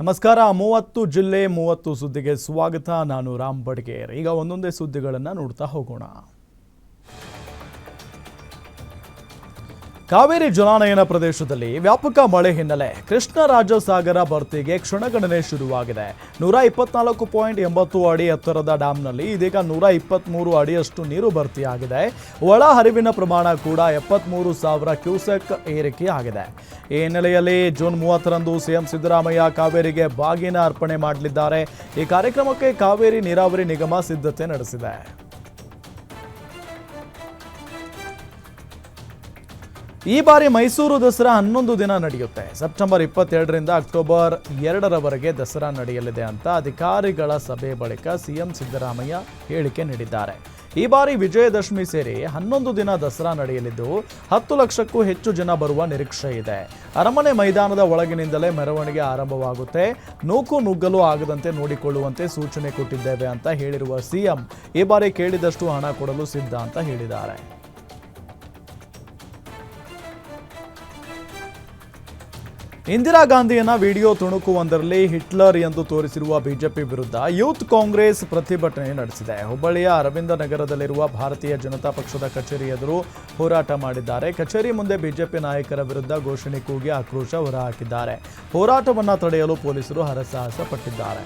ನಮಸ್ಕಾರ. ಮೂವತ್ತು ಜಿಲ್ಲೆ ಮೂವತ್ತು ಸುದ್ದಿಗೆ ಸ್ವಾಗತ. ನಾನು ರಾಮ್ ಬಡ್ಗೇರ್. ಈಗ ಒಂದೊಂದೇ ಸುದ್ದಿಗಳನ್ನು ನೋಡ್ತಾ ಹೋಗೋಣ. ಕಾವೇರಿ ಜಲಾನಯನ ಪ್ರದೇಶದಲ್ಲಿ ವ್ಯಾಪಕ ಮಳೆ ಹಿನ್ನೆಲೆ. ಕೃಷ್ಣರಾಜಸಾಗರ ಭರ್ತಿಗೆ ಕ್ಷಣಗಣನೆ ಶುರುವಾಗಿದೆ. ನೂರ ಇಪ್ಪತ್ನಾಲ್ಕು ಪಾಯಿಂಟ್ ಎಂಬತ್ತು ಅಡಿ ಎತ್ತರದ ಡ್ಯಾಂನಲ್ಲಿ ಇದೀಗ ನೂರ ಇಪ್ಪತ್ತ್ಮೂರು ಅಡಿಯಷ್ಟು ನೀರು ಭರ್ತಿಯಾಗಿದೆ. ಒಳ ಹರಿವಿನ ಪ್ರಮಾಣ ಕೂಡ ಎಪ್ಪತ್ತ್ಮೂರು ಸಾವಿರ ಕ್ಯೂಸೆಕ್ ಏರಿಕೆಯಾಗಿದೆ ಈ ಹಿನ್ನೆಲೆಯಲ್ಲಿ ಜೂನ್ ಮೂವತ್ತರಂದು ಸಿಎಂ ಸಿದ್ದರಾಮಯ್ಯ ಕಾವೇರಿಗೆ ಬಾಗಿನ ಅರ್ಪಣೆ ಮಾಡಲಿದ್ದಾರೆ. ಈ ಕಾರ್ಯಕ್ರಮಕ್ಕೆ ಕಾವೇರಿ ನೀರಾವರಿ ನಿಗಮ ಸಿದ್ಧತೆ ನಡೆಸಿದೆ. ಈ ಬಾರಿ ಮೈಸೂರು ದಸರಾ ಹನ್ನೊಂದು ದಿನ ನಡೆಯುತ್ತೆ. ಸೆಪ್ಟೆಂಬರ್ ಇಪ್ಪತ್ತೆರಡರಿಂದ ಅಕ್ಟೋಬರ್ ಎರಡರವರೆಗೆ ದಸರಾ ನಡೆಯಲಿದೆ ಅಂತ ಅಧಿಕಾರಿಗಳ ಸಭೆ ಬಳಿಕ ಸಿಎಂ ಸಿದ್ದರಾಮಯ್ಯ ಹೇಳಿಕೆ ನೀಡಿದ್ದಾರೆ. ಈ ಬಾರಿ ವಿಜಯದಶಮಿ ಸೇರಿ ಹನ್ನೊಂದು ದಿನ ದಸರಾ ನಡೆಯಲಿದ್ದು, ಹತ್ತು ಲಕ್ಷಕ್ಕೂ ಹೆಚ್ಚು ಜನ ಬರುವ ನಿರೀಕ್ಷೆ ಇದೆ. ಅರಮನೆ ಮೈದಾನದ ಒಳಗಿನಿಂದಲೇ ಮೆರವಣಿಗೆ ಆರಂಭವಾಗುತ್ತೆ. ನೂಕು ನುಗ್ಗಲು ಆಗದಂತೆ ನೋಡಿಕೊಳ್ಳುವಂತೆ ಸೂಚನೆ ಕೊಟ್ಟಿದ್ದೇವೆ ಅಂತ ಹೇಳಿರುವ ಸಿಎಂ, ಈ ಬಾರಿ ಕೇಳಿದಷ್ಟು ಹಣ ಕೊಡಲು ಸಿದ್ಧ ಅಂತ ಹೇಳಿದ್ದಾರೆ. ಇಂದಿರಾ ಗಾಂಧಿಯನ್ನ ವಿಡಿಯೋ ತುಣುಕುವೊಂದರಲ್ಲಿ ಹಿಟ್ಲರ್ ಎಂದು ತೋರಿಸಿರುವ ಬಿಜೆಪಿ ವಿರುದ್ಧ ಯೂತ್ ಕಾಂಗ್ರೆಸ್ ಪ್ರತಿಭಟನೆ ನಡೆಸಿದೆ. ಹುಬ್ಬಳ್ಳಿಯ ಅರವಿಂದ ನಗರದಲ್ಲಿರುವ ಭಾರತೀಯ ಜನತಾ ಪಕ್ಷದ ಕಚೇರಿ ಎದುರು ಹೋರಾಟ ಮಾಡಿದ್ದಾರೆ. ಕಚೇರಿ ಮುಂದೆ ಬಿಜೆಪಿ ನಾಯಕರ ವಿರುದ್ಧ ಘೋಷಣೆ ಕೂಗಿ ಆಕ್ರೋಶ ಹೊರಹಾಕಿದ್ದಾರೆ. ಹೋರಾಟವನ್ನು ತಡೆಯಲು ಪೊಲೀಸರು ಹರಸಾಹಸ ಪಟ್ಟಿದ್ದಾರೆ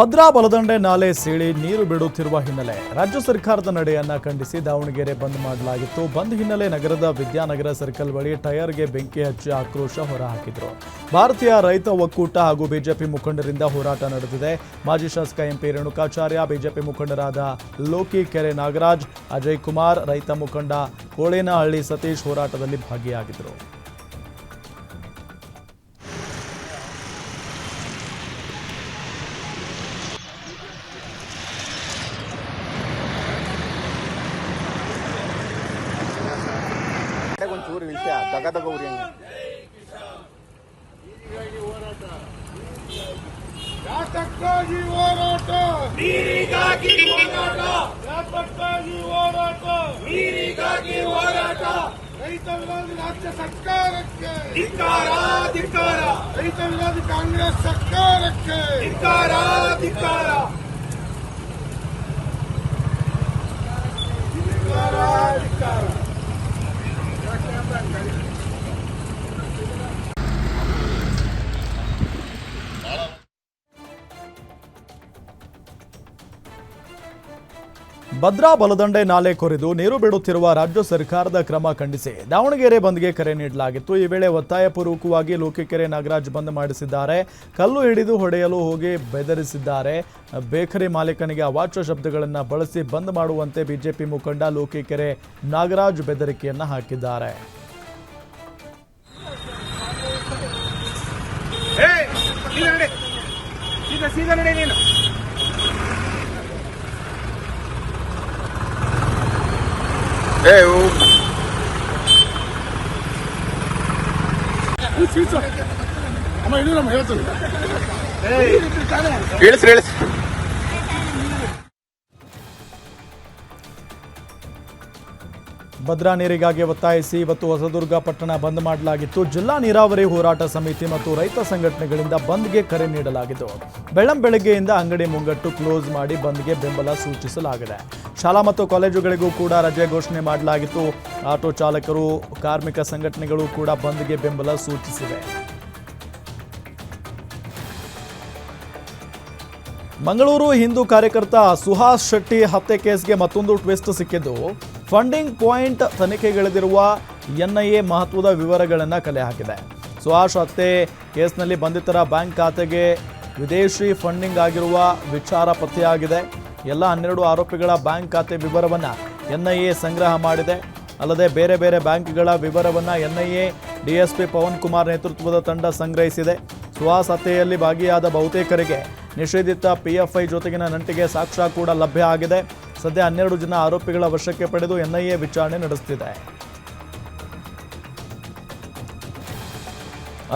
ಭದ್ರಾ ಬಲದಂಡೆ ನಾಲೆ ಸೀಳಿ ನೀರು ಬಿಡುತ್ತಿರುವ ಹಿನ್ನೆಲೆ ರಾಜ್ಯ ಸರ್ಕಾರದ ನಡೆಯನ್ನ ಖಂಡಿಸಿ ದಾವಣಗೆರೆ ಬಂದ್ ಮಾಡಲಾಗಿತ್ತು. ಬಂದ್ ಹಿನ್ನೆಲೆ ನಗರದ ವಿದ್ಯಾನಗರ ಸರ್ಕಲ್ ಬಳಿ ಟೈರ್ಗೆ ಬೆಂಕಿ ಹಚ್ಚಿ ಆಕ್ರೋಶ ಹೊರಹಾಕಿದ್ರು. ಭಾರತೀಯ ರೈತ ಒಕ್ಕೂಟ ಹಾಗೂ ಬಿಜೆಪಿ ಮುಖಂಡರಿಂದ ಹೋರಾಟ ನಡೆದಿದೆ. ಮಾಜಿ ಶಾಸಕ ಎಂಪಿ ರೇಣುಕಾಚಾರ್ಯ, ಬಿಜೆಪಿ ಮುಖಂಡರಾದ ಲೋಕಿ ಕೆರೆ ನಾಗರಾಜ್, ಅಜಯ್ ಕುಮಾರ್, ರೈತ ಮುಖಂಡ ಕೋಳೇನಹಳ್ಳಿ ಸತೀಶ್ ಹೋರಾಟದಲ್ಲಿ ಭಾಗಿಯಾಗಿದ್ದರು ಭದ್ರಾ ಬಲದಂಡೆ ನಾಲೆ ಕೊರೆದು ನೀರು ಬಿಡುತ್ತಿರುವ ರಾಜ್ಯ ಸರ್ಕಾರದ ಕ್ರಮ ಖಂಡಿಸಿ ದಾವಣಗೆರೆ ಬಂದ್ಗೆ ಕರೆ ನೀಡಲಾಗಿತ್ತು. ಈ ವೇಳೆ ಒತ್ತಾಯಪೂರ್ವಕವಾಗಿ ಲೋಕಿಕೆರೆ ನಾಗರಾಜ್ ಬಂದ್ ಮಾಡಿಸಿದ್ದಾರೆ. ಕಲ್ಲು ಹಿಡಿದು ಹೊಡೆಯಲು ಹೋಗಿ ಬೆದರಿಸಿದ್ದಾರೆ. ಬೇಕರಿ ಮಾಲೀಕನಿಗೆ ಅವಾಚ್ಯ ಶಬ್ದಗಳನ್ನು ಬಳಸಿ ಬಂದ್ ಮಾಡುವಂತೆ ಬಿಜೆಪಿ ಮುಖಂಡ ಲೋಕಿಕೆರೆ ನಾಗರಾಜ್ ಬೆದರಿಕೆಯನ್ನ ಹಾಕಿದ್ದಾರೆ. ಸೀದಾ ನೀನು. ಏ ಅಮ್ಮ ಇದು ನಮ್ಮ ಹೇಳ್ತೀನಿ ಇಳಿಸ್ರಿ ಇಳಿಸ್ರಿ ಭದ್ರಾ ನೀರಿಗಾಗಿ ಒತ್ತಾಯಿಸಿ ಇವತ್ತು ಹೊಸದುರ್ಗ ಪಟ್ಟಣ ಬಂದ್ ಮಾಡಲಾಗಿತ್ತು. ಜಿಲ್ಲಾ ನೀರಾವರಿ ಹೋರಾಟ ಸಮಿತಿ ಮತ್ತು ರೈತ ಸಂಘಟನೆಗಳಿಂದ ಬಂದ್ಗೆ ಕರೆ ನೀಡಲಾಗಿತ್ತು. ಬೆಳ್ಳಂ ಬೆಳಗ್ಗೆಯಿಂದ ಅಂಗಡಿ ಮುಂಗಟ್ಟು ಕ್ಲೋಸ್ ಮಾಡಿ ಬಂದ್ಗೆ ಬೆಂಬಲ ಸೂಚಿಸಲಾಗಿದೆ. ಶಾಲಾ ಮತ್ತು ಕಾಲೇಜುಗಳಿಗೂ ಕೂಡ ರಜೆ ಘೋಷಣೆ ಮಾಡಲಾಗಿತ್ತು. ಆಟೋ ಚಾಲಕರು, ಕಾರ್ಮಿಕ ಸಂಘಟನೆಗಳು ಕೂಡ ಬಂದ್ಗೆ ಬೆಂಬಲ ಸೂಚಿಸಿವೆ. ಮಂಗಳೂರು ಹಿಂದೂ ಕಾರ್ಯಕರ್ತ ಸುಹಾಸ್ ಶೆಟ್ಟಿ ಹತ್ಯೆ ಕೇಸ್ಗೆ ಮತ್ತೊಂದು ಟ್ವಿಸ್ಟ್ ಸಿಕ್ಕಿದ್ದು. ಫಂಡಿಂಗ್ ಪಾಯಿಂಟ್ ತನಿಖೆಗಿಳಿದಿರುವ ಎನ್ಐಎ ಮಹತ್ವದ ವಿವರಗಳನ್ನು ಕಲೆ ಹಾಕಿದೆ. ಸುಹಾಷ್ ಹತ್ಯೆ ಕೇಸ್ನಲ್ಲಿ ಬಂಧಿತರ ಬ್ಯಾಂಕ್ ಖಾತೆಗೆ ವಿದೇಶಿ ಫಂಡಿಂಗ್ ಆಗಿರುವ ವಿಚಾರ ಪತ್ತೆಯಾಗಿದೆ. ಎಲ್ಲ ಹನ್ನೆರಡು ಆರೋಪಿಗಳ ಬ್ಯಾಂಕ್ ಖಾತೆ ವಿವರವನ್ನು ಎನ್ಐಎ ಸಂಗ್ರಹ ಮಾಡಿದೆ. ಅಲ್ಲದೆ ಬೇರೆ ಬೇರೆ ಬ್ಯಾಂಕ್ಗಳ ವಿವರವನ್ನು ಎನ್ಐಎ ಡಿಎಸ್ಪಿ ಪವನ್ ಕುಮಾರ್ ನೇತೃತ್ವದ ತಂಡ ಸಂಗ್ರಹಿಸಿದೆ. ಸುಹಾಸ್ ಹತ್ಯೆಯಲ್ಲಿ ಭಾಗಿಯಾದ ಬಹುತೇಕರಿಗೆ ನಿಷೇಧಿತ ಪಿಎಫ್ಐ ಜೊತೆಗಿನ ನಂಟಿಗೆ ಸಾಕ್ಷ್ಯ ಕೂಡ ಲಭ್ಯ ಆಗಿದೆ. ಸದ್ಯ ಹನ್ನೆರಡು ಜನ ಆರೋಪಿಗಳ ವಶಕ್ಕೆ ಪಡೆದು ಎನ್ಐಎ ವಿಚಾರಣೆ ನಡೆಸುತ್ತಿದೆ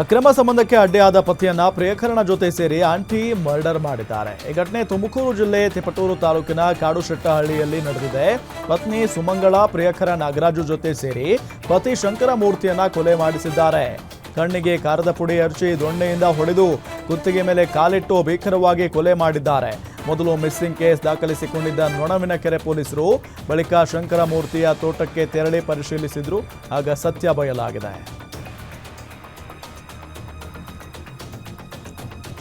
ಅಕ್ರಮ ಸಂಬಂಧಕ್ಕೆ ಅಡ್ಡಿಯಾದ ಪತಿಯನ್ನ ಪ್ರಿಯಕರಣ ಜೊತೆ ಸೇರಿ ಆಂಟಿ ಮರ್ಡರ್ ಮಾಡಿದ್ದಾರೆ. ಈ ಘಟನೆ ತುಮಕೂರು ಜಿಲ್ಲೆ ತಿಪಟೂರು ತಾಲೂಕಿನ ಕಾಡುಶೆಟ್ಟಹಳ್ಳಿಯಲ್ಲಿ ನಡೆದಿದೆ. ಪತ್ನಿ ಸುಮಂಗಳ, ಪ್ರಿಯಕರ ನಾಗರಾಜು ಜೊತೆ ಸೇರಿ ಪತಿ ಶಂಕರಮೂರ್ತಿಯನ್ನ ಕೊಲೆ ಮಾಡಿಸಿದ್ದಾರೆ. ಕಣ್ಣಿಗೆ ಕಾರದ ಪುಡಿ ಹಚ್ಚಿ ದೊಣ್ಣೆಯಿಂದ ಹೊಡೆದು ಕುತ್ತಿಗೆ ಮೇಲೆ ಕಾಲಿಟ್ಟು ಭೀಕರವಾಗಿ ಕೊಲೆ ಮಾಡಿದ್ದಾರೆ. ಮೊದಲು ಮಿಸ್ಸಿಂಗ್ ಕೇಸ್ ದಾಖಲಿಸಿಕೊಂಡಿದ್ದ ನೊಣವಿನ ಕೆರೆ ಪೊಲೀಸರು ಬಳಿಕ ಶಂಕರಮೂರ್ತಿಯ ತೋಟಕ್ಕೆ ತೆರಳಿ ಪರಿಶೀಲಿಸಿದ್ರು. ಆಗ ಸತ್ಯ ಬಯಲಾಗಿದೆ.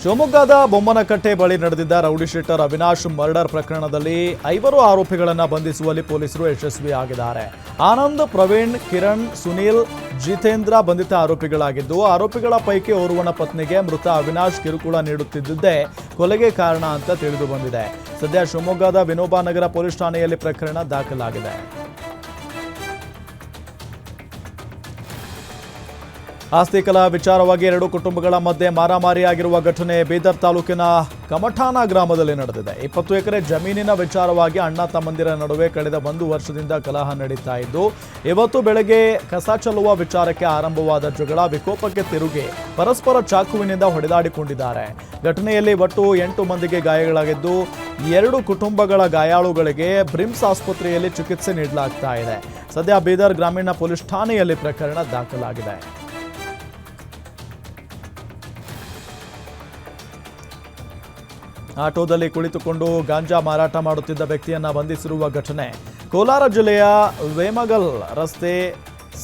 ಶಿವಮೊಗ್ಗದ ಬೊಮ್ಮನಕಟ್ಟೆ ಬಳಿ ನಡೆದಿದ್ದ ರೌಡಿ ಶೀಟರ್ ಅವಿನಾಶ್ ಮರ್ಡರ್ ಪ್ರಕರಣದಲ್ಲಿ ಐವರು ಆರೋಪಿಗಳನ್ನು ಬಂಧಿಸುವಲ್ಲಿ ಪೊಲೀಸರು ಯಶಸ್ವಿಯಾಗಿದ್ದಾರೆ. ಆನಂದ್, ಪ್ರವೀಣ್, ಕಿರಣ್, ಸುನೀಲ್, ಜಿತೇಂದ್ರ ಬಂಧಿತ ಆರೋಪಿಗಳಾಗಿದ್ದು, ಆರೋಪಿಗಳ ಪೈಕಿ ಓರ್ವನ ಪತ್ನಿಗೆ ಮೃತ ಅವಿನಾಶ್ ಕಿರುಕುಳ ನೀಡುತ್ತಿದ್ದುದೇ ಕೊಲೆಗೆ ಕಾರಣ ಅಂತ ತಿಳಿದು ಬಂದಿದೆ. ಸದ್ಯ ಶಿವಮೊಗ್ಗದ ವಿನೋಬಾ ನಗರ ಪೊಲೀಸ್ ಠಾಣೆಯಲ್ಲಿ ಪ್ರಕರಣ ದಾಖಲಾಗಿದೆ. ಆಸ್ತಿ ಕಲ ವಿಚಾರವಾಗಿ ಎರಡು ಕುಟುಂಬಗಳ ಮಧ್ಯೆ ಮಾರಾಮಾರಿಯಾಗಿರುವ ಘಟನೆ ಬೀದರ್ ತಾಲೂಕಿನ ಕಮಠಾನ ಗ್ರಾಮದಲ್ಲಿ ನಡೆದಿದೆ. ಇಪ್ಪತ್ತು ಎಕರೆ ಜಮೀನಿನ ವಿಚಾರವಾಗಿ ಅಣ್ಣ ತಮ್ಮಂದಿರ ನಡುವೆ ಕಳೆದ ಒಂದು ವರ್ಷದಿಂದ ಕಲಹ ನಡೀತಾ ಇದ್ದು, ಇವತ್ತು ಬೆಳಗ್ಗೆ ಕಸ ಚೆಲ್ಲುವ ವಿಚಾರಕ್ಕೆ ಆರಂಭವಾದ ಜಗಳ ವಿಕೋಪಕ್ಕೆ ತಿರುಗಿ ಪರಸ್ಪರ ಚಾಕುವಿನಿಂದ ಹೊಡೆದಾಡಿಕೊಂಡಿದ್ದಾರೆ. ಘಟನೆಯಲ್ಲಿ ಒಟ್ಟು ಎಂಟು ಮಂದಿಗೆ ಗಾಯಗಳಾಗಿದ್ದು, ಎರಡು ಕುಟುಂಬಗಳ ಗಾಯಾಳುಗಳಿಗೆ ಬ್ರಿಮ್ಸ್ ಆಸ್ಪತ್ರೆಯಲ್ಲಿ ಚಿಕಿತ್ಸೆ ನೀಡಲಾಗ್ತಾ ಇದೆ. ಸದ್ಯ ಬೀದರ್ ಗ್ರಾಮೀಣ ಪೊಲೀಸ್ ಠಾಣೆಯಲ್ಲಿ ಪ್ರಕರಣ ದಾಖಲಾಗಿದೆ. ಆಟೋದಲ್ಲಿ ಕುಳಿತುಕೊಂಡು ಗಾಂಜಾ ಮಾರಾಟ ಮಾಡುತ್ತಿದ್ದ ವ್ಯಕ್ತಿಯನ್ನ ಬಂಧಿಸಿರುವ ಘಟನೆ. ಕೋಲಾರ ಜಿಲ್ಲೆಯ ವೇಮಗಲ್ ರಸ್ತೆ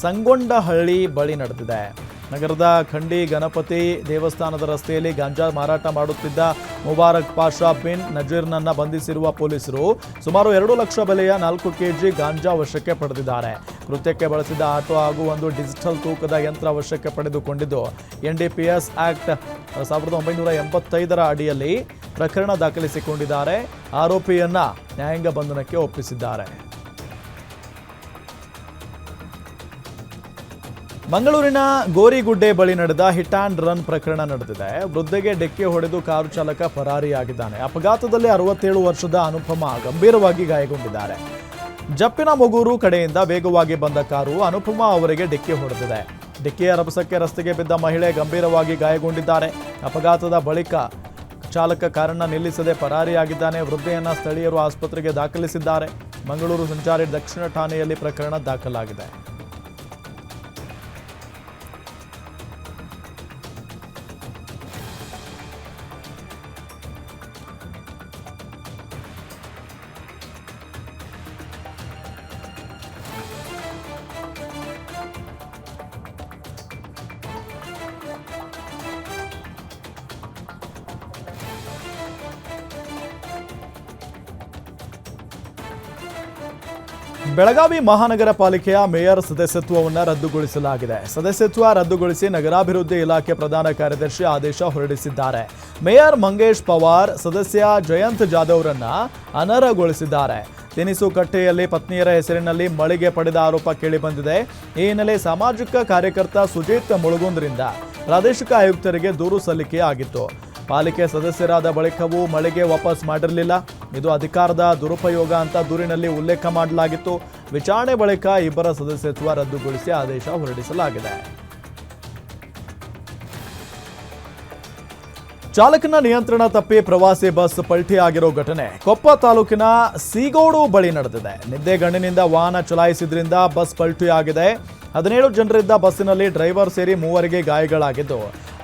ಸಂಗೊಂಡಹಳ್ಳಿ ಬಳಿ ನಡೆದಿದೆ. ನಗರದ ಖಂಡಿ ಗಣಪತಿ ದೇವಸ್ಥಾನದ ರಸ್ತೆಯಲ್ಲಿ ಗಾಂಜಾ ಮಾರಾಟ ಮಾಡುತ್ತಿದ್ದ ಮುಬಾರಕ್ ಪಾಷಾ ಬಿನ್ ನಜೀರ್ನನ್ನ ಬಂಧಿಸಿರುವ ಪೊಲೀಸರು ಸುಮಾರು ಎರಡು ಲಕ್ಷ ಬೆಲೆಯ ನಾಲ್ಕು ಕೆಜಿ ಗಾಂಜಾ ವಶಕ್ಕೆ ಪಡೆದಿದ್ದಾರೆ. ಕೃತ್ಯಕ್ಕೆ ಬಳಸಿದ ಆಟೋ ಹಾಗೂ ಒಂದು ಡಿಜಿಟಲ್ ತೂಕದ ಯಂತ್ರ ವಶಕ್ಕೆ ಪಡೆದುಕೊಂಡಿದ್ದು, ಎನ್ಡಿಪಿಎಸ್ ಆಕ್ಟ್ ಸಾವಿರದ ಒಂಬೈನೂರ ಎಂಬತ್ತೈದರ ಅಡಿಯಲ್ಲಿ ಪ್ರಕರಣ ದಾಖಲಿಸಿಕೊಂಡಿದ್ದಾರೆ. ಆರೋಪಿಯನ್ನ ನ್ಯಾಯಾಂಗ ಬಂಧನಕ್ಕೆ ಒಪ್ಪಿಸಿದ್ದಾರೆ. ಮಂಗಳೂರಿನ ಗೋರಿಗುಡ್ಡೆ ಬಳಿ ನಡೆದ ಹಿಟ್ ಆ್ಯಂಡ್ ರನ್ ಪ್ರಕರಣ ನಡೆದಿದೆ. ವೃದ್ಧೆಗೆ ಡಿಕ್ಕಿ ಹೊಡೆದು ಕಾರು ಚಾಲಕ ಪರಾರಿಯಾಗಿದ್ದಾನೆ. ಅಪಘಾತದಲ್ಲಿ ಅರವತ್ತೇಳು ವರ್ಷದ ಅನುಪಮ ಗಂಭೀರವಾಗಿ ಗಾಯಗೊಂಡಿದ್ದಾರೆ. ಜಪ್ಪಿನ ಮಗೂರು ಕಡೆಯಿಂದ ವೇಗವಾಗಿ ಬಂದ ಕಾರು ಅನುಪಮ ಅವರಿಗೆ ಡಿಕ್ಕಿ ಹೊಡೆದಿದೆ. ಡಿಕ್ಕಿಯ ರಭಸಕ್ಕೆ ರಸ್ತೆಗೆ ಬಿದ್ದ ಮಹಿಳೆ ಗಂಭೀರವಾಗಿ ಗಾಯಗೊಂಡಿದ್ದಾರೆ. ಅಪಘಾತದ ಬಳಿಕ ಚಾಲಕ ಕಾರನ್ನ ನಿಲ್ಲಿಸದೆ ಪರಾರಿಯಾಗಿದ್ದಾನೆ. ವೃದ್ಧೆಯನ್ನ ಸ್ಥಳೀಯರು ಆಸ್ಪತ್ರೆಗೆ ದಾಖಲಿಸಿದ್ದಾರೆ. ಮಂಗಳೂರು ಸಂಚಾರಿ ದಕ್ಷಿಣ ಠಾಣೆಯಲ್ಲಿ ಪ್ರಕರಣ ದಾಖಲಾಗಿದೆ. ಬೆಳಗಾವಿ ಮಹಾನಗರ ಪಾಲಿಕೆಯ ಮೇಯರ್ ಸದಸ್ಯತ್ವವನ್ನು ರದ್ದುಗೊಳಿಸಲಾಗಿದೆ. ಸದಸ್ಯತ್ವ ರದ್ದುಗೊಳಿಸಿ ನಗರಾಭಿವೃದ್ಧಿ ಇಲಾಖೆ ಪ್ರಧಾನ ಕಾರ್ಯದರ್ಶಿ ಆದೇಶ ಹೊರಡಿಸಿದ್ದಾರೆ. ಮೇಯರ್ ಮಂಗೇಶ್ ಪವಾರ್, ಸದಸ್ಯ ಜಯಂತ್ ಜಾಧವ್ರನ್ನ ಅನರ್ಹಗೊಳಿಸಿದ್ದಾರೆ. ತಿನಿಸು ಕಟ್ಟೆಯಲ್ಲಿ ಪತ್ನಿಯರ ಹೆಸರಿನಲ್ಲಿ ಮಳಿಗೆ ಪಡೆದ ಆರೋಪ ಕೇಳಿಬಂದಿದೆ. ಈ ಹಿನ್ನೆಲೆ ಸಾಮಾಜಿಕ ಕಾರ್ಯಕರ್ತ ಸುಜಿತ್ ಮುಳುಗುಂದ್ರಿಂದ ಪ್ರಾದೇಶಿಕ ಆಯುಕ್ತರಿಗೆ ದೂರು ಸಲ್ಲಿಕೆ ಆಗಿತ್ತು. ಪಾಲಿಕೆ ಸದಸ್ಯರಾದ ಬಳಿಕವೂ ಮಳಿಗೆ ವಾಪಸ್ ಮಾಡಿರಲಿಲ್ಲ. ಇದು ಅಧಿಕಾರದ ದುರುಪಯೋಗ ಅಂತ ದೂರಿನಲ್ಲಿ ಉಲ್ಲೇಖ ಮಾಡಲಾಗಿತ್ತು. ವಿಚಾರಣೆ ಬಳಿಕ ಇಬ್ಬರ ಸದಸ್ಯತ್ವ ರದ್ದುಗೊಳಿಸಿ ಆದೇಶ ಹೊರಡಿಸಲಾಗಿದೆ. ಚಾಲಕನ ನಿಯಂತ್ರಣ ತಪ್ಪಿ ಪ್ರವಾಸಿ ಬಸ್ ಪಲ್ಟಿ ಆಗಿರೋ ಘಟನೆ. ಕೊಪ್ಪ ತಾಲೂಕಿನ ಸೀಗೋಡು ಬಳಿ ನಡೆದಿದೆ. ನಿದ್ದೆಗಣ್ಣಿನಿಂದ ವಾಹನ ಚಲಾಯಿಸಿದ್ರಿಂದ ಬಸ್ ಪಲ್ಟಿ ಆಗಿದೆ. ಹದಿನೇಳು ಜನರಿದ್ದ ಬಸ್ಸಿನಲ್ಲಿ ಡ್ರೈವರ್ ಸೇರಿ ಮೂವರಿಗೆ ಗಾಯಗಳಾಗಿದ್ದು,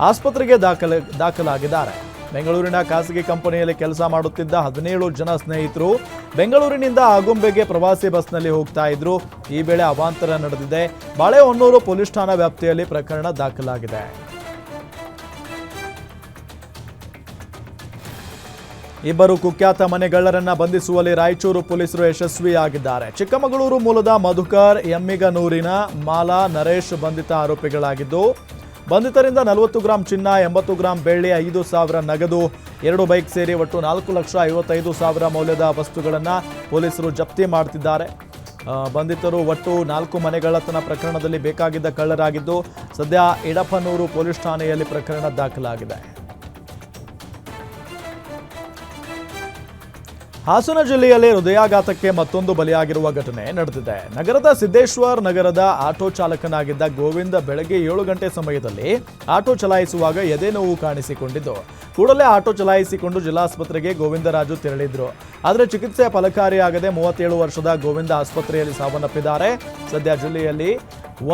ಆಸ್ಪತ್ರೆಗೆ ದಾಖಲೆ, ದಾಖಲಾಗಿದ್ದಾರೆ. ಬೆಂಗಳೂರಿನ ಖಾಸಗಿ ಕಂಪನಿಯಲ್ಲಿ ಕೆಲಸ ಮಾಡುತ್ತಿದ್ದ ಹದಿನೇಳು ಜನ ಸ್ನೇಹಿತರು ಬೆಂಗಳೂರಿನಿಂದ ಆಗುಂಬೆಗೆ ಪ್ರವಾಸಿ ಬಸ್ನಲ್ಲಿ ಹೋಗ್ತಾ ಇದ್ರು. ಈ ವೇಳೆ ಅವಾಂತರ ನಡೆದಿದೆ. ಬಾಳೆಹೊನ್ನೂರು ಪೊಲೀಸ್ ಠಾಣಾ ವ್ಯಾಪ್ತಿಯಲ್ಲಿ ಪ್ರಕರಣ ದಾಖಲಾಗಿದೆ. ಇಬ್ಬರು ಕುಖ್ಯಾತ ಮನೆಗಳ್ಳರನ್ನ ಬಂಧಿಸುವಲ್ಲಿ ರಾಯಚೂರು ಪೊಲೀಸರು ಯಶಸ್ವಿಯಾಗಿದ್ದಾರೆ. ಚಿಕ್ಕಮಗಳೂರು ಮೂಲದ ಮಧುಕರ್ ಎಮ್ಮಿಗನೂರಿನ ಮಾಲಾ ನರೇಶ್ ಬಂಧಿತ ಆರೋಪಿಗಳಾಗಿದ್ದು ಬಂಧಿತರಿಂದ ನಲವತ್ತು ಗ್ರಾಂ ಚಿನ್ನ ಎಂಬತ್ತು ಗ್ರಾಂ ಬೆಳ್ಳಿ ಐದು ಸಾವಿರ ನಗದು ಎರಡು ಬೈಕ್ ಸೇರಿ ಒಟ್ಟು ನಾಲ್ಕು ಲಕ್ಷ ಐವತ್ತೈದು ಸಾವಿರ ಮೌಲ್ಯದ ವಸ್ತುಗಳನ್ನು ಪೊಲೀಸರು ಜಪ್ತಿ ಮಾಡ್ತಿದ್ದಾರೆ. ಆ, ಬಂಧಿತರು ಒಟ್ಟು ನಾಲ್ಕು ಮನೆಗಳತನ ಪ್ರಕರಣದಲ್ಲಿ ಬೇಕಾಗಿದ್ದ ಕಳ್ಳರಾಗಿದ್ದು ಸದ್ಯ ಇಡಪನೂರು ಪೊಲೀಸ್ ಠಾಣೆಯಲ್ಲಿ ಪ್ರಕರಣ ದಾಖಲಾಗಿದೆ. ಹಾಸನ ಜಿಲ್ಲೆಯಲ್ಲಿ ಹೃದಯಾಘಾತಕ್ಕೆ ಮತ್ತೊಂದು ಬಲಿಯಾಗಿರುವ ಘಟನೆ ನಡೆದಿದೆ. ನಗರದ ಸಿದ್ದೇಶ್ವರ್ ನಗರದ ಆಟೋ ಚಾಲಕನಾಗಿದ್ದ ಗೋವಿಂದ ಬೆಳಗ್ಗೆ ಏಳು ಗಂಟೆ ಸಮಯದಲ್ಲಿ ಆಟೋ ಚಲಾಯಿಸುವಾಗ ಎದೆ ನೋವು ಕಾಣಿಸಿಕೊಂಡಿದ್ದು. ಕೂಡಲೇ ಆಟೋ ಚಲಾಯಿಸಿಕೊಂಡು ಜಿಲ್ಲಾಸ್ಪತ್ರೆಗೆ ಗೋವಿಂದರಾಜು ತೆರಳಿದ್ರು. ಆದರೆ ಚಿಕಿತ್ಸೆ ಫಲಕಾರಿಯಾಗದೆ ಮೂವತ್ತೇಳು ವರ್ಷದ ಗೋವಿಂದ ಆಸ್ಪತ್ರೆಯಲ್ಲಿ ಸಾವನ್ನಪ್ಪಿದ್ದಾರೆ. ಸದ್ಯ ಜಿಲ್ಲೆಯಲ್ಲಿ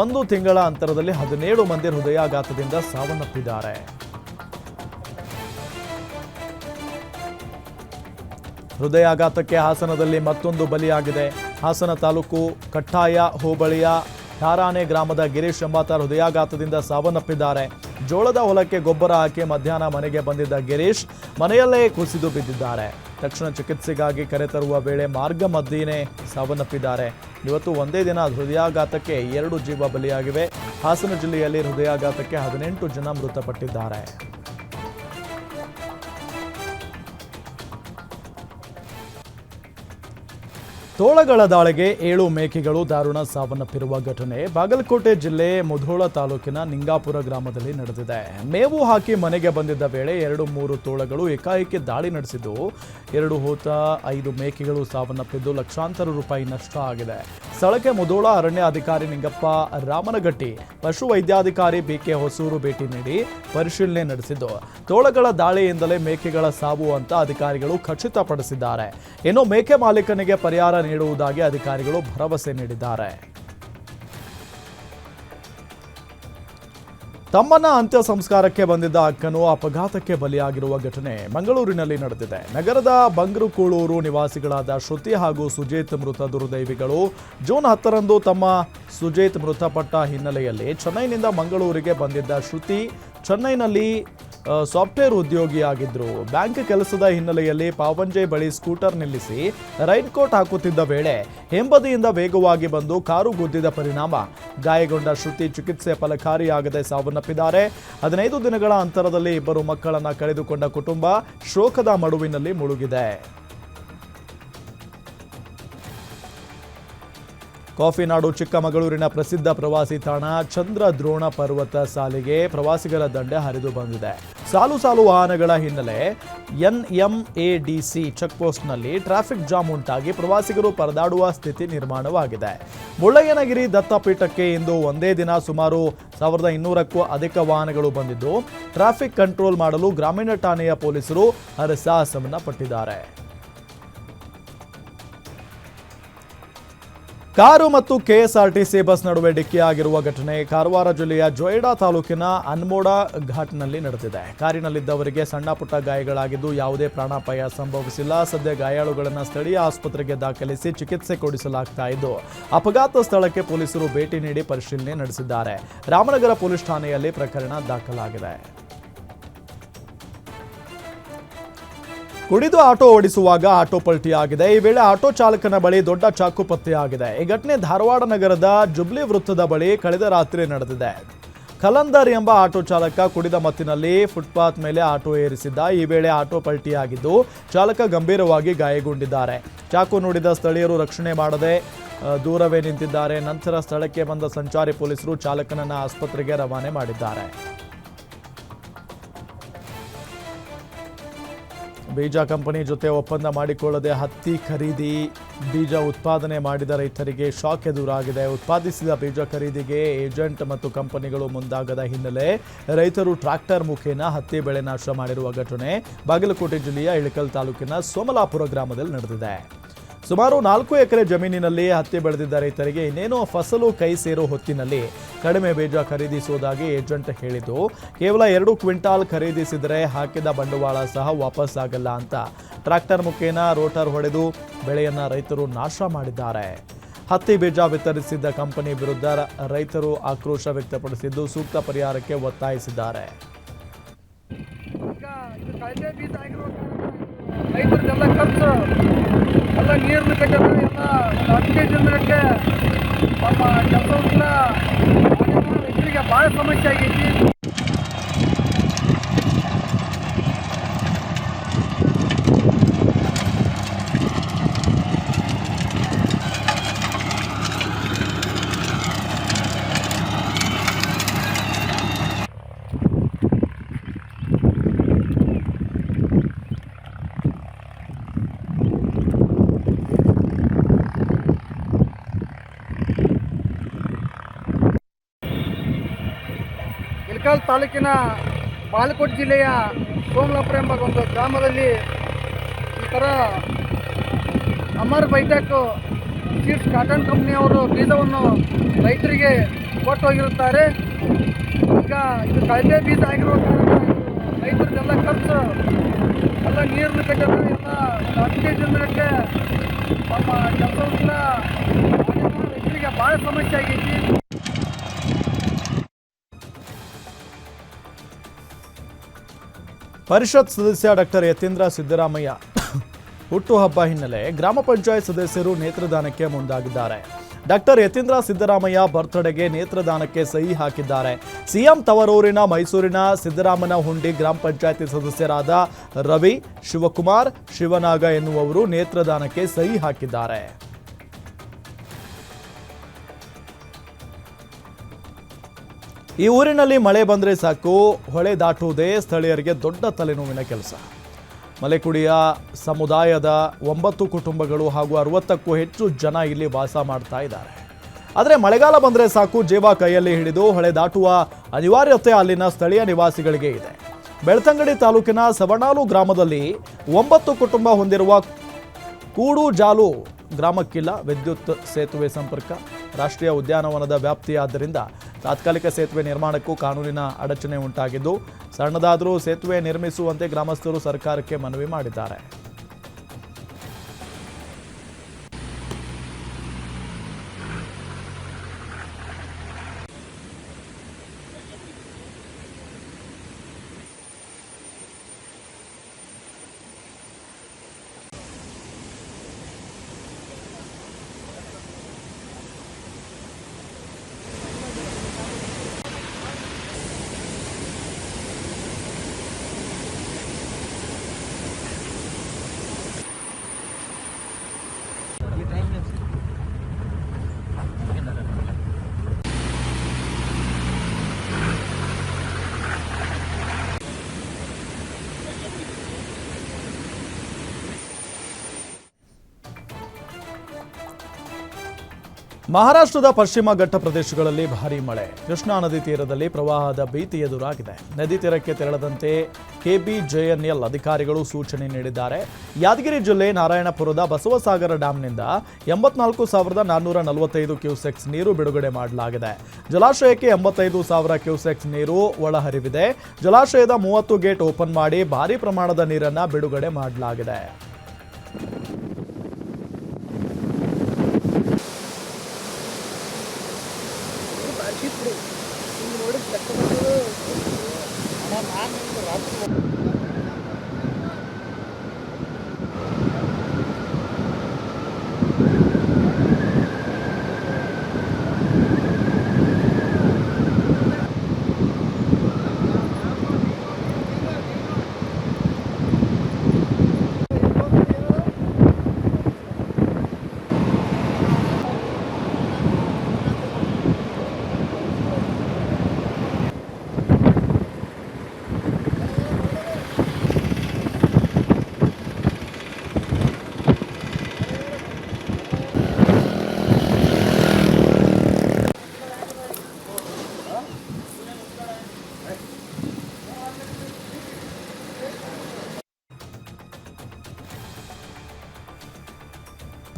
ಒಂದು ತಿಂಗಳ ಅಂತರದಲ್ಲಿ ಹದಿನೇಳು ಮಂದಿ ಹೃದಯಾಘಾತದಿಂದ ಸಾವನ್ನಪ್ಪಿದ್ದಾರೆ. ಹೃದಯಾಘಾತಕ್ಕೆ ಹಾಸನದಲ್ಲಿ ಮತ್ತೊಂದು ಬಲಿಯಾಗಿದೆ. ಹಾಸನ ತಾಲೂಕು ಕಟ್ಟಾಯ ಹೋಬಳಿಯ ಠಾರಾನೆ ಗ್ರಾಮದ ಗಿರೀಶ್ ಎಂಬಾತ ಹೃದಯಾಘಾತದಿಂದ ಸಾವನ್ನಪ್ಪಿದ್ದಾರೆ. ಜೋಳದ ಹೊಲಕ್ಕೆ ಗೊಬ್ಬರ ಹಾಕಿ ಮಧ್ಯಾಹ್ನ ಮನೆಗೆ ಬಂದಿದ್ದ ಗಿರೀಶ್ ಮನೆಯಲ್ಲೇ ಕುಸಿದು ಬಿದ್ದಿದ್ದಾರೆ. ತಕ್ಷಣ ಚಿಕಿತ್ಸೆಗಾಗಿ ಕರೆತರುವ ವೇಳೆ ಮಾರ್ಗ ಮಧ್ಯೆಯೇ ಸಾವನ್ನಪ್ಪಿದ್ದಾರೆ. ಇವತ್ತು ಒಂದೇ ದಿನ ಹೃದಯಾಘಾತಕ್ಕೆ ಎರಡು ಜೀವ ಬಲಿಯಾಗಿವೆ. ಹಾಸನ ಜಿಲ್ಲೆಯಲ್ಲಿ ಹೃದಯಾಘಾತಕ್ಕೆ ಹದಿನೆಂಟು ಜನ ಮೃತಪಟ್ಟಿದ್ದಾರೆ. ತೋಳಗಳ ದಾಳಿಗೆ ಏಳು ಮೇಕೆಗಳು ದಾರುಣ ಸಾವನ್ನಪ್ಪಿರುವ ಘಟನೆ ಬಾಗಲಕೋಟೆ ಜಿಲ್ಲೆ ಮುಧೋಳ ತಾಲೂಕಿನ ನಿಂಗಾಪುರ ಗ್ರಾಮದಲ್ಲಿ ನಡೆದಿದೆ. ಮೇವು ಹಾಕಿ ಮನೆಗೆ ಬಂದಿದ್ದ ವೇಳೆ ಎರಡು ಮೂರು ತೋಳಗಳು ಏಕಾಏಕಿ ದಾಳಿ ನಡೆಸಿದ್ದು, ಎರಡು ಹೋತ ಐದು ಮೇಕೆಗಳು ಸಾವನ್ನಪ್ಪಿದ್ದು ಲಕ್ಷಾಂತರ ರೂಪಾಯಿ ನಷ್ಟ ಆಗಿದೆ. ಸ್ಥಳಕ್ಕೆ ಮುದೋಳ ಅರಣ್ಯ ಅಧಿಕಾರಿ ನಿಂಗಪ್ಪ ರಾಮನಗಟ್ಟಿ ಪಶು ವೈದ್ಯಾಧಿಕಾರಿ ಬಿಕೆ ಹೊಸೂರು ಭೇಟಿ ನೀಡಿ ಪರಿಶೀಲನೆ ನಡೆಸಿದ್ದು. ತೋಳಗಳ ದಾಳಿಯಿಂದಲೇ ಮೇಕೆಗಳ ಸಾವು ಅಂತ ಅಧಿಕಾರಿಗಳು ಖಚಿತಪಡಿಸಿದ್ದಾರೆ. ಇನ್ನು ಮೇಕೆ ಮಾಲೀಕನಿಗೆ ಪರಿಹಾರ ನೀಡುವುದಾಗಿ ಅಧಿಕಾರಿಗಳು ಭರವಸೆ ನೀಡಿದ್ದಾರೆ. ತಮ್ಮನ್ನ ಅಂತ್ಯ ಸಂಸ್ಕಾರಕ್ಕೆ ಬಂದಿದ್ದ ಅಕ್ಕನು ಅಪಘಾತಕ್ಕೆ ಬಲಿಯಾಗಿರುವ ಘಟನೆ ಮಂಗಳೂರಿನಲ್ಲಿ ನಡೆದಿದೆ. ನಗರದ ಬಂಗ್ರುಕೂಳೂರು ನಿವಾಸಿಗಳಾದ ಶ್ರುತಿ ಹಾಗೂ ಸುಜೇತ್ ಮೃತ ದುರ್ದೈವಿಗಳು ಜೂನ್ ಹತ್ತರಂದು ತಮ್ಮ ಸುಜೇತ್ ಮೃತಪಟ್ಟ ಹಿನ್ನೆಲೆಯಲ್ಲಿ ಚೆನ್ನೈನಿಂದ ಮಂಗಳೂರಿಗೆ ಬಂದಿದ್ದ ಶ್ರುತಿ ಚೆನ್ನೈನಲ್ಲಿ ಸಾಫ್ಟ್ವೇರ್ ಉದ್ಯೋಗಿಯಾಗಿದ್ರು. ಬ್ಯಾಂಕ್ ಕೆಲಸದ ಹಿನ್ನೆಲೆಯಲ್ಲಿ ಪಾವಂಜೆ ಬಳಿ ಸ್ಕೂಟರ್ ನಿಲ್ಲಿಸಿ ರೈನ್ ಕೋಟ್ ಹಾಕುತ್ತಿದ್ದ ವೇಳೆ ಹಿಂಬದಿಯಿಂದ ವೇಗವಾಗಿ ಬಂದು ಕಾರು ಗುದ್ದಿದ ಪರಿಣಾಮ. ಗಾಯಗೊಂಡ ಶ್ರುತಿ ಚಿಕಿತ್ಸೆ ಫಲಕಾರಿಯಾಗದೆ ಸಾವನ್ನಪ್ಪಿದ್ದಾರೆ. ಹದಿನೈದು ದಿನಗಳ ಅಂತರದಲ್ಲಿ ಇಬ್ಬರು ಮಕ್ಕಳನ್ನ ಕಳೆದುಕೊಂಡ ಕುಟುಂಬ ಶೋಕದ ಮಡುವಿನಲ್ಲಿ ಮುಳುಗಿದೆ. ಕಾಫಿ ನಾಡು ಚಿಕ್ಕಮಗಳೂರಿನ ಪ್ರಸಿದ್ಧ ಪ್ರವಾಸಿ ತಾಣ ಚಂದ್ರದ್ರೋಣ ಪರ್ವತ ಸಾಲಿಗೆ ಪ್ರವಾಸಿಗರ ದಂಡೆ ಹರಿದು ಬಂದಿದೆ. ಸಾಲು ಸಾಲು ವಾಹನಗಳ ಹಿನ್ನೆಲೆ ಎನ್ಎಂಎಡಿಸಿ ಚೆಕ್ಪೋಸ್ಟ್ನಲ್ಲಿ ಟ್ರಾಫಿಕ್ ಜಾಮ್ ಉಂಟಾಗಿ ಪ್ರವಾಸಿಗರು ಪರದಾಡುವ ಸ್ಥಿತಿ ನಿರ್ಮಾಣವಾಗಿದೆ. ಮುಳ್ಳಯ್ಯನಗಿರಿ ದತ್ತಪೀಠಕ್ಕೆ ಇಂದು ಒಂದೇ ದಿನ ಸುಮಾರು ಸಾವಿರದ ಇನ್ನೂರಕ್ಕೂ ಅಧಿಕ ವಾಹನಗಳು ಬಂದಿದ್ದು, ಟ್ರಾಫಿಕ್ ಕಂಟ್ರೋಲ್ ಮಾಡಲು ಗ್ರಾಮೀಣ ಠಾಣೆಯ ಪೊಲೀಸರು ಹರಸಾಹಸವನ್ನ ಪಟ್ಟಿದ್ದಾರೆ. ಕಾರು ಮತ್ತು ಕೆಎಸ್ಆರ್ಟಿಸಿ ಬಸ್ ನಡುವೆ ಡಿಕ್ಕಿಯಾಗಿರುವ ಘಟನೆ ಕಾರವಾರ ಜಿಲ್ಲೆಯ ಜೊಯ್ಡಾ ತಾಲೂಕಿನ ಅನ್ಮೋಡ ಘಾಟ್ನಲ್ಲಿ ನಡೆದಿದೆ. ಕಾರಿನಲ್ಲಿದ್ದವರಿಗೆ ಸಣ್ಣ ಪುಟ್ಟ ಗಾಯಗಳಾಗಿದ್ದು ಯಾವುದೇ ಪ್ರಾಣಾಪಾಯ ಸಂಭವಿಸಿಲ್ಲ. ಸದ್ಯ ಗಾಯಾಳುಗಳನ್ನು ಸ್ಥಳೀಯ ಆಸ್ಪತ್ರೆಗೆ ದಾಖಲಿಸಿ ಚಿಕಿತ್ಸೆ ಕೊಡಿಸಲಾಗ್ತಾ ಇದ್ದು, ಅಪಘಾತ ಸ್ಥಳಕ್ಕೆ ಪೊಲೀಸರು ಭೇಟಿ ನೀಡಿ ಪರಿಶೀಲನೆ ನಡೆಸಿದ್ದಾರೆ. ರಾಮನಗರ ಪೊಲೀಸ್ ಠಾಣೆಯಲ್ಲಿ ಪ್ರಕರಣ ದಾಖಲಾಗಿದೆ. ಕುಡಿದು ಆಟೋ ಓಡಿಸುವಾಗ ಆಟೋ ಪಲ್ಟಿಯಾಗಿದೆ ಈ ವೇಳೆ ಆಟೋ ಚಾಲಕನ ಬಳಿ ದೊಡ್ಡ ಚಾಕು ಪತ್ತೆಯಾಗಿದೆ ಈ ಘಟನೆ ಧಾರವಾಡ ನಗರದ ಜುಬ್ಲಿ ವೃತ್ತದ ಬಳಿ ಕಳೆದ ರಾತ್ರಿ ನಡೆದಿದೆ. ಕಲಂದರ್ ಎಂಬ ಆಟೋ ಚಾಲಕ ಕುಡಿದ ಮತ್ತಿನಲ್ಲಿ ಫುಟ್ಪಾತ್ ಮೇಲೆ ಆಟೋ ಏರಿಸಿದ್ದ. ಈ ವೇಳೆ ಆಟೋ ಪಲ್ಟಿಯಾಗಿದ್ದು ಚಾಲಕ ಗಂಭೀರವಾಗಿ ಗಾಯಗೊಂಡಿದ್ದಾರೆ. ಚಾಕು ನೋಡಿದ ಸ್ಥಳೀಯರು ರಕ್ಷಣೆ ಮಾಡದೆ ದೂರವೇ ನಿಂತಿದ್ದಾರೆ. ನಂತರ ಸ್ಥಳಕ್ಕೆ ಬಂದ ಸಂಚಾರಿ ಪೊಲೀಸರು ಚಾಲಕನನ್ನು ಆಸ್ಪತ್ರೆಗೆ ರವಾನೆ ಮಾಡಿದ್ದಾರೆ. ಬೀಜ ಕಂಪನಿ ಜೊತೆ ಒಪ್ಪಂದ ಮಾಡಿಕೊಳ್ಳದೆ ಹತ್ತಿ ಖರೀದಿ ಬೀಜ ಉತ್ಪಾದನೆ ಮಾಡಿದ ರೈತರಿಗೆ ಶಾಕ್ ಎದುರಾಗಿದೆ. ಉತ್ಪಾದಿಸಿದ ಬೀಜ ಖರೀದಿಗೆ ಏಜೆಂಟ್ ಮತ್ತು ಕಂಪನಿಗಳು ಮುಂದಾಗದ ಹಿನ್ನೆಲೆ ರೈತರು ಟ್ರಾಕ್ಟರ್ ಮುಖೇನ ಹತ್ತಿ ಬೆಳೆ ನಾಶ ಮಾಡಿರುವ ಘಟನೆ ಬಾಗಲಕೋಟೆ ಜಿಲ್ಲೆಯ ಇಳಕಲ್ ತಾಲೂಕಿನ ಸೋಮಲಾಪುರ ಗ್ರಾಮದಲ್ಲಿ ನಡೆದಿದೆ. ಸುಮಾರು ನಾಲ್ಕು ಎಕರೆ ಜಮೀನಿನಲ್ಲಿ ಹತ್ತಿ ಬೆಳೆದಿದ್ದ ರೈತರಿಗೆ ಇನ್ನೇನೋ ಫಸಲು ಕೈ ಸೇರೋ ಹೊತ್ತಿನಲ್ಲಿ ಕಡಿಮೆ ಬೀಜ ಖರೀದಿಸುವುದಾಗಿ ಏಜೆಂಟ್ ಹೇಳಿದ್ದು, ಕೇವಲ ಎರಡು ಕ್ವಿಂಟಾಲ್ ಖರೀದಿಸಿದರೆ ಹಾಕಿದ ಬಂಡವಾಳ ಸಹ ವಾಪಸ್ ಆಗಲ್ಲ ಅಂತ ಟ್ರಾಕ್ಟರ್ ಮುಖೇನ ರೋಟರ್ ಹೊಡೆದು ಬೆಳೆಯನ್ನು ರೈತರು ನಾಶ ಮಾಡಿದ್ದಾರೆ. ಹತ್ತಿ ಬೀಜ ವಿತರಿಸಿದ್ದ ಕಂಪನಿ ವಿರುದ್ಧ ರೈತರು ಆಕ್ರೋಶ ವ್ಯಕ್ತಪಡಿಸಿದ್ದು ಸೂಕ್ತ ಪರಿಹಾರಕ್ಕೆ ಒತ್ತಾಯಿಸಿದ್ದಾರೆ. ರೈತರಿಗೆಲ್ಲ ಖರ್ಚು ಎಲ್ಲ ನೀರನ್ನು ಬೇಕಂದ್ರೆ ಎಲ್ಲ ಹದಿನೈದು ದಿನಕ್ಕೆ ನಮ್ಮ ಕೆಲಸವನ್ನ ರೈತರಿಗೆ ಭಾಳ ಸಮಸ್ಯೆ ಆಗೈತಿ ಇಳಕಲ್ ತಾಲೂಕಿನ ಬಾಲಕೋಟ್ ಜಿಲ್ಲೆಯ ಸೋಮಲಾಪುರ ಎಂಬ ಒಂದು ಗ್ರಾಮದಲ್ಲಿ ಈ ಥರ ಅಮರ್ ಬೈಟೆಕ್ ಸೀಡ್ಸ್ ಕಾಟನ್ ಕಂಪ್ನಿಯವರು ಬೀಜವನ್ನು ರೈತರಿಗೆ ಕೊಟ್ಟು ಹೋಗಿರುತ್ತಾರೆ. ಈಗ ಇದು ಕಳಪೆ ಬೀಜ ಆಗಿರೋ ಕಾರಣ ರೈತರಿಗೆಲ್ಲ ಖರ್ಚು, ಎಲ್ಲ ನೀರನ್ನು ಕಟ್ಟೋದು ಎಲ್ಲ ಹದಿನೈದು ದಿನಕ್ಕೆ ನಮ್ಮ ಕೆಲಸವನ್ನ ರೈತರಿಗೆ ಭಾಳ ಸಮಸ್ಯೆ ಆಗೈತಿ. ಪರಿಷತ್ ಸದಸ್ಯ ಡಾಕ್ಟರ್ ಯತೀಂದ್ರ ಸಿದ್ದರಾಮಯ್ಯ ಹುಟ್ಟುಹಬ್ಬ ಹಿನ್ನೆಲೆ ಗ್ರಾಮ ಪಂಚಾಯತ್ ಸದಸ್ಯರು ನೇತ್ರದಾನಕ್ಕೆ ಮುಂದಾಗಿದ್ದಾರೆ. ಡಾಕ್ಟರ್ ಯತೀಂದ್ರ ಸಿದ್ದರಾಮಯ್ಯ ಬರ್ತ್ಡೇಗೆ ನೇತ್ರದಾನಕ್ಕೆ ಸಹಿ ಹಾಕಿದ್ದಾರೆ. ಸಿಎಂ ತವರೂರಿನ ಮೈಸೂರಿನ ಸಿದ್ದರಾಮನ ಹುಂಡಿ ಗ್ರಾಮ ಪಂಚಾಯತಿ ಸದಸ್ಯರಾದ ರವಿ, ಶಿವಕುಮಾರ್, ಶಿವನಾಗ ಎನ್ನುವವರು ನೇತ್ರದಾನಕ್ಕೆ ಸಹಿ ಹಾಕಿದ್ದಾರೆ. ಈ ಊರಿನಲ್ಲಿ ಮಳೆ ಬಂದರೆ ಸಾಕು, ಹೊಳೆ ದಾಟುವುದೇ ಸ್ಥಳೀಯರಿಗೆ ದೊಡ್ಡ ತಲೆನೋವಿನ ಕೆಲಸ. ಮಲೆಕುಡಿಯ ಸಮುದಾಯದ ಒಂಬತ್ತು ಕುಟುಂಬಗಳು ಹಾಗೂ ಅರವತ್ತಕ್ಕೂ ಹೆಚ್ಚು ಜನ ಇಲ್ಲಿ ವಾಸ ಮಾಡ್ತಾ ಇದ್ದಾರೆ. ಆದರೆ ಮಳೆಗಾಲ ಬಂದರೆ ಸಾಕು, ಜೀವ ಕೈಯಲ್ಲಿ ಹಿಡಿದು ಹೊಳೆ ದಾಟುವ ಅನಿವಾರ್ಯತೆ ಅಲ್ಲಿನ ಸ್ಥಳೀಯ ನಿವಾಸಿಗಳಿಗೆ ಇದೆ. ಬೆಳ್ತಂಗಡಿ ತಾಲೂಕಿನ ಸವಣಾಲು ಗ್ರಾಮದಲ್ಲಿ ಒಂಬತ್ತು ಕುಟುಂಬ ಹೊಂದಿರುವ ಕೂಡು ಜಾಲು ಗ್ರಾಮಕ್ಕಿಲ್ಲ. ವಿದ್ಯುತ್ ಸೇತುವೆ ಸಂಪರ್ಕ, ರಾಷ್ಟ್ರೀಯ ಉದ್ಯಾನವನದ ವ್ಯಾಪ್ತಿಯಾದ್ದರಿಂದ ತಾತ್ಕಾಲಿಕ ಸೇತುವೆ ನಿರ್ಮಾಣಕ್ಕೂ ಕಾನೂನಿನ ಅಡಚಣೆ ಉಂಟಾಗಿದ್ದು ಸಣ್ಣದಾದರೂ ಸೇತುವೆ ನಿರ್ಮಿಸುವಂತೆ ಗ್ರಾಮಸ್ಥರು ಸರ್ಕಾರಕ್ಕೆ ಮನವಿ ಮಾಡಿದ್ದಾರೆ. ಮಹಾರಾಷ್ಟ್ರದ ಪಶ್ಚಿಮ ಘಟ್ಟ ಪ್ರದೇಶಗಳಲ್ಲಿ ಭಾರೀ ಮಳೆ. ಕೃಷ್ಣಾ ನದಿ ತೀರದಲ್ಲಿ ಪ್ರವಾಹದ ಭೀತಿ ಎದುರಾಗಿದೆ. ನದಿ ತೀರಕ್ಕೆ ತೆರಳದಂತೆ ಕೆಬಿಜೆಎನ್ಎಲ್ ಅಧಿಕಾರಿಗಳು ಸೂಚನೆ ನೀಡಿದ್ದಾರೆ. ಯಾದಗಿರಿ ಜಿಲ್ಲೆ ನಾರಾಯಣಪುರದ ಬಸವಸಾಗರ ಡ್ಯಾಂನಿಂದ ಎಂಬತ್ನಾಲ್ಕು ಸಾವಿರದ ನಾನ್ನೂರ ನಲವತ್ತೈದು ಕ್ಯೂಸೆಕ್ಸ್ ನೀರು ಬಿಡುಗಡೆ ಮಾಡಲಾಗಿದೆ. ಜಲಾಶಯಕ್ಕೆ ಎಂಬತ್ತೈದು ಸಾವಿರ ಕ್ಯೂಸೆಕ್ಸ್ ನೀರು ಒಳಹರಿವಿದೆ. ಜಲಾಶಯದ ಮೂವತ್ತು ಗೇಟ್ ಓಪನ್ ಮಾಡಿ ಭಾರೀ ಪ್ರಮಾಣದ ನೀರನ್ನು ಬಿಡುಗಡೆ ಮಾಡಲಾಗಿದೆ.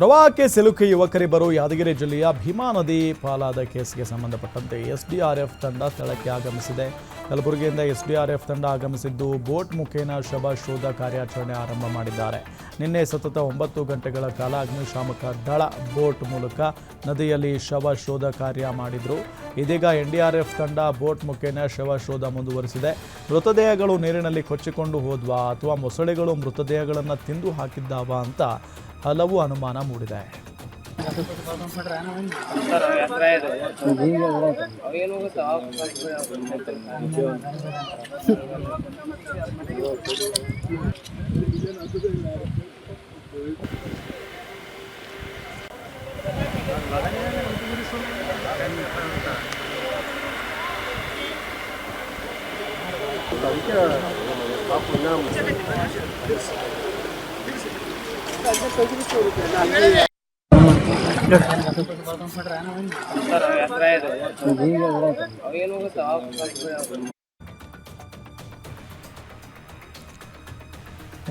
ಪ್ರವಾಹಕ್ಕೆ ಸಿಲುಕಿ ಯುವಕರಿಬ್ಬರು ಯಾದಗಿರಿ ಜಿಲ್ಲೆಯ ಭೀಮಾ ನದಿ ಪಾಲಾದ ಕೇಸ್ಗೆ ಸಂಬಂಧಪಟ್ಟಂತೆ ಎಸ್ ಡಿ ಆರ್ ಎಫ್ ತಂಡ ಸ್ಥಳಕ್ಕೆ ಆಗಮಿಸಿದೆ. ಕಲಬುರಗಿಯಿಂದ ಎಫ್ ತಂಡ ಆಗಮಿಸಿದ್ದು ಬೋಟ್ ಮುಖೇನ ಶವ ಶೋಧ ಕಾರ್ಯಾಚರಣೆ ಆರಂಭ ಮಾಡಿದ್ದಾರೆ. ನಿನ್ನೆ ಸತತ ಒಂಬತ್ತು ಗಂಟೆಗಳ ಕಾಲ ಅಗ್ನಿಶಾಮಕ ದಳ ಬೋಟ್ ಮೂಲಕ ನದಿಯಲ್ಲಿ ಶವ ಶೋಧ ಕಾರ್ಯ ಮಾಡಿದ್ರು. ಇದೀಗ ಎನ್ ಡಿ ಆರ್ ಎಫ್ ತಂಡ ಬೋಟ್ ಮುಖೇನ ಶವ ಶೋಧ ಮುಂದುವರಿಸಿದೆ. ಮೃತದೇಹಗಳು ನೀರಿನಲ್ಲಿ ಕೊಚ್ಚಿಕೊಂಡು ಹೋದ್ವಾ ಅಥವಾ ಮೊಸಳೆಗಳು ಮೃತದೇಹಗಳನ್ನು ತಿಂದು ಹಾಕಿದ್ದಾವಾ ಅಂತ ಹಲವು ಅನುಮಾನ ಮೂಡಿದೆ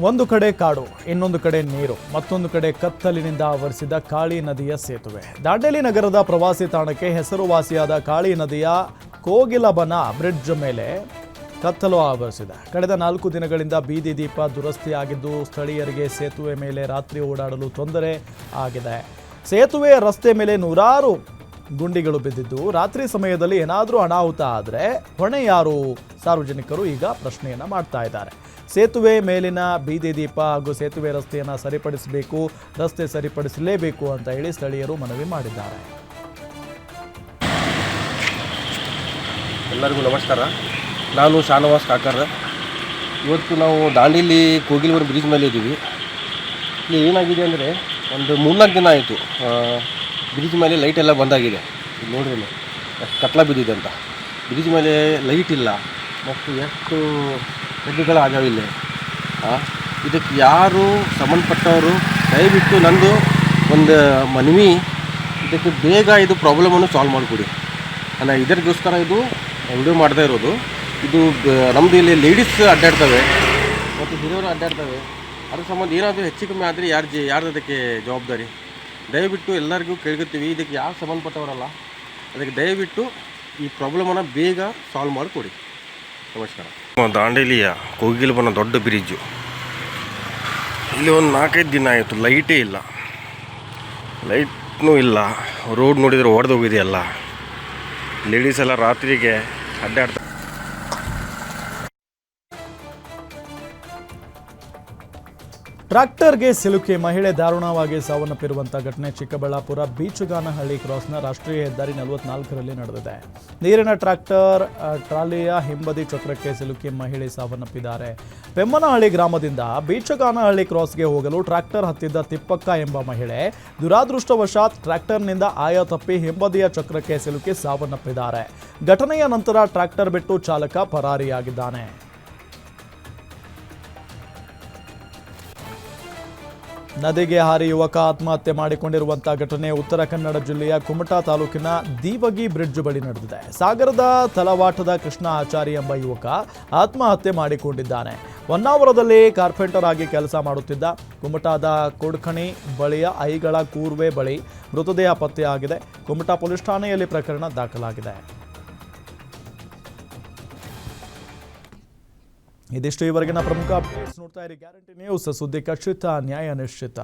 ಒಂದು ಕಡೆ ಕಾಡು, ಇನ್ನೊಂದು ಕಡೆ ನೀರು, ಮತ್ತೊಂದು ಕಡೆ ಕತ್ತಲಿನಿಂದ ಆವರಿಸಿದ ಕಾಳಿ ನದಿಯ ಸೇತುವೆ. ದಾಂಡೇಲಿ ನಗರದ ಪ್ರವಾಸಿ ತಾಣಕ್ಕೆ ಹೆಸರುವಾಸಿಯಾದ ಕಾಳಿ ನದಿಯ ಕೋಗಿಲಬನ ಬ್ರಿಡ್ಜ್ ಮೇಲೆ ಕತ್ತಲು ಆವರಿಸಿದೆ. ಕಳೆದ ನಾಲ್ಕು ದಿನಗಳಿಂದ ಬೀದಿ ದೀಪ ದುರಸ್ತಿಯಾಗಿದ್ದು ಸ್ಥಳೀಯರಿಗೆ ಸೇತುವೆ ಮೇಲೆ ರಾತ್ರಿ ಓಡಾಡಲು ತೊಂದರೆ ಆಗಿದೆ. ಸೇತುವೆ ರಸ್ತೆ ಮೇಲೆ ನೂರಾರು ಗುಂಡಿಗಳು ಬಿದ್ದಿದ್ದು, ರಾತ್ರಿ ಸಮಯದಲ್ಲಿ ಏನಾದರೂ ಅನಾಹುತ ಆದರೆ ಹೊಣೆ ಯಾರು? ಸಾರ್ವಜನಿಕರು ಈಗ ಪ್ರಶ್ನೆಯನ್ನು ಮಾಡ್ತಾ ಇದ್ದಾರೆ. ಸೇತುವೆ ಮೇಲಿನ ಬೀದಿ ದೀಪ ಹಾಗೂ ಸೇತುವೆ ರಸ್ತೆಯನ್ನು ಸರಿಪಡಿಸಬೇಕು, ರಸ್ತೆ ಸರಿಪಡಿಸಲೇಬೇಕು ಅಂತ ಹೇಳಿ ಸ್ಥಳೀಯರು ಮನವಿ ಮಾಡಿದ್ದಾರೆ. ಎಲ್ಲರಿಗೂ ನಮಸ್ಕಾರ. ನಾನು ಶಾನವಾಸ್ ಕಾಕರ್. ಇವತ್ತು ನಾವು ದಾಂಡೇಲಿ ಕೋಗಿಲ್ವರ್ ಬ್ರಿಡ್ಜ್ ಮೇಲೆ ಇದ್ದೀವಿ. ಇಲ್ಲಿ ಏನಾಗಿದೆ ಅಂದರೆ ಒಂದು ಮೂರ್ನಾಲ್ಕು ದಿನ ಆಯಿತು ಬ್ರಿಡ್ಜ್ ಮೇಲೆ ಲೈಟ್ ಎಲ್ಲ ಬಂದಾಗಿದೆ. ನೋಡ್ರಿ ಎಷ್ಟು ಕತ್ಲ ಬಿದ್ದಿದೆ ಅಂತ. ಬ್ರಿಡ್ಜ್ ಮೇಲೆ ಲೈಟ್ ಇಲ್ಲ ಮತ್ತು ಎಷ್ಟು ಹೆಗ್ಗುಗಳಾಗ್ಯಾವ ಇಲ್ಲಿ. ಆ, ಇದಕ್ಕೆ ಯಾರು ಸಂಬಂಧಪಟ್ಟವರು ದಯವಿಟ್ಟು ನಂದು ಒಂದು ಮನವಿ ಇದಕ್ಕೆ ಬೇಗ ಇದು ಪ್ರಾಬ್ಲಮನ್ನು ಸಾಲ್ವ್ ಮಾಡಿಕೊಡಿ. ಅಲ್ಲ ಇದರಿಗೋಸ್ಕರ ಇದು ವಿಡಿಯೋ ಮಾಡ್ತಾ ಇರೋದು. ಇದು ನಮ್ಮದು ಇಲ್ಲಿ ಲೇಡೀಸ್ ಅಡ್ಡಾಡ್ತವೆ, ಮತ್ತು ಹಿರಿಯರು ಅಡ್ಡಾಡ್ತವೆ. ಅದ್ರ ಸಂಬಂಧ ಏನಾದರೂ ಹೆಚ್ಚು ಕಮ್ಮಿ ಆದರೆ ಯಾರು ಜಿ, ಯಾರ್ದು ಅದಕ್ಕೆ ಜವಾಬ್ದಾರಿ? ದಯವಿಟ್ಟು ಎಲ್ಲರಿಗೂ ಕೇಳ್ಕೊತೀವಿ, ಇದಕ್ಕೆ ಯಾರು ಸಂಬಂಧಪಟ್ಟವರಲ್ಲ. ಅದಕ್ಕೆ ದಯವಿಟ್ಟು ಈ ಪ್ರಾಬ್ಲಮನ್ನು ಬೇಗ ಸಾಲ್ವ್ ಮಾಡಿಕೊಡಿ. ನಮಸ್ಕಾರ. ದಾಂಡೇಲಿಯ ಕೋಗಿಲ್ಬನ ದೊಡ್ಡ ಬ್ರಿಡ್ಜು. ಇಲ್ಲಿ ಒಂದು ನಾಲ್ಕೈದು ದಿನ ಆಯಿತು, ಲೈಟೇ ಇಲ್ಲ. ಲೈಟ್ನೂ ಇಲ್ಲ. ರೋಡ್ ನೋಡಿದರೆ ಹೊಡೆದೋಗಿದೆಯಲ್ಲ ಲೇಡೀಸ್ ಎಲ್ಲ ರಾತ್ರಿಗೆ ಅಡ್ಡಾಡ್ತಾ ಟ್ರ್ಯಾಕ್ಟರ್ಗೆ ಸಿಲುಕಿ ಮಹಿಳೆ ದಾರುಣವಾಗಿ ಸಾವನ್ನಪ್ಪಿರುವಂತಹ ಘಟನೆ ಚಿಕ್ಕಬಳ್ಳಾಪುರ ಬೀಚುಗಾನಹಳ್ಳಿ ಕ್ರಾಸ್ನ ರಾಷ್ಟ್ರೀಯ ಹೆದ್ದಾರಿ ನಲವತ್ನಾಲ್ಕರಲ್ಲಿ ನಡೆದಿದೆ. ನೀರಿನ ಟ್ರ್ಯಾಕ್ಟರ್ ಆ, ಟ್ರಾಲಿಯ ಹಿಂಬದಿ ಚಕ್ರಕ್ಕೆ ಸಿಲುಕಿ ಮಹಿಳೆ ಸಾವನ್ನಪ್ಪಿದ್ದಾರೆ. ಪೆಮ್ಮನಹಳ್ಳಿ ಗ್ರಾಮದಿಂದ ಬೀಚುಗಾನಹಳ್ಳಿ ಕ್ರಾಸ್ಗೆ ಹೋಗಲು ಟ್ರ್ಯಾಕ್ಟರ್ ಹತ್ತಿದ್ದ ತಿಪ್ಪಕ್ಕ ಎಂಬ ಮಹಿಳೆ ದುರಾದೃಷ್ಟವಶಾತ್ ಟ್ರ್ಯಾಕ್ಟರ್ನಿಂದ ಆಯ ತಪ್ಪಿ ಹಿಂಬದಿಯ ಚಕ್ರಕ್ಕೆ ಸಿಲುಕಿ ಸಾವನ್ನಪ್ಪಿದ್ದಾರೆ. ಘಟನೆಯ ನಂತರ ಟ್ರ್ಯಾಕ್ಟರ್ ಬಿಟ್ಟು ಚಾಲಕ ಪರಾರಿಯಾಗಿದ್ದಾನೆ. ನದಿಗೆ ಹಾರಿ ಯುವಕ ಆತ್ಮಹತ್ಯೆ ಮಾಡಿಕೊಂಡಿರುವಂತಹ ಘಟನೆ ಉತ್ತರ ಕನ್ನಡ ಜಿಲ್ಲೆಯ ಕುಮಟಾ ತಾಲೂಕಿನ ದೀವಗಿ ಬ್ರಿಡ್ಜ್ ಬಳಿ ನಡೆದಿದೆ. ಸಾಗರದ ತಲವಾಟದ ಕೃಷ್ಣ ಆಚಾರಿ ಎಂಬ ಯುವಕ ಆತ್ಮಹತ್ಯೆ ಮಾಡಿಕೊಂಡಿದ್ದಾನೆ. ಹೊನ್ನಾವರದಲ್ಲಿ ಕಾರ್ಪೆಂಟರ್ ಆಗಿ ಕೆಲಸ ಮಾಡುತ್ತಿದ್ದ ಕುಮಟಾದ ಕೊಡ್ಖಣಿ ಬಳಿಯ ಐಗಳ ಕೂರ್ವೆ ಬಳಿ ಮೃತದೇಹ ಪತ್ತೆಯಾಗಿದೆ. ಕುಮಟಾ ಪೊಲೀಸ್ ಠಾಣೆಯಲ್ಲಿ ಪ್ರಕರಣ ದಾಖಲಾಗಿದೆ. ಇದಿಷ್ಟು ಇವರೆಗಿನ ಪ್ರಮುಖ ಅಪ್ಡೇಟ್ಸ್ ನೋಡ್ತಾ ಇರಿ. Guarantee news. ಸುದ್ದಿ ಖಚಿತ ನ್ಯಾಯ ನಿಶ್ಚಿತ.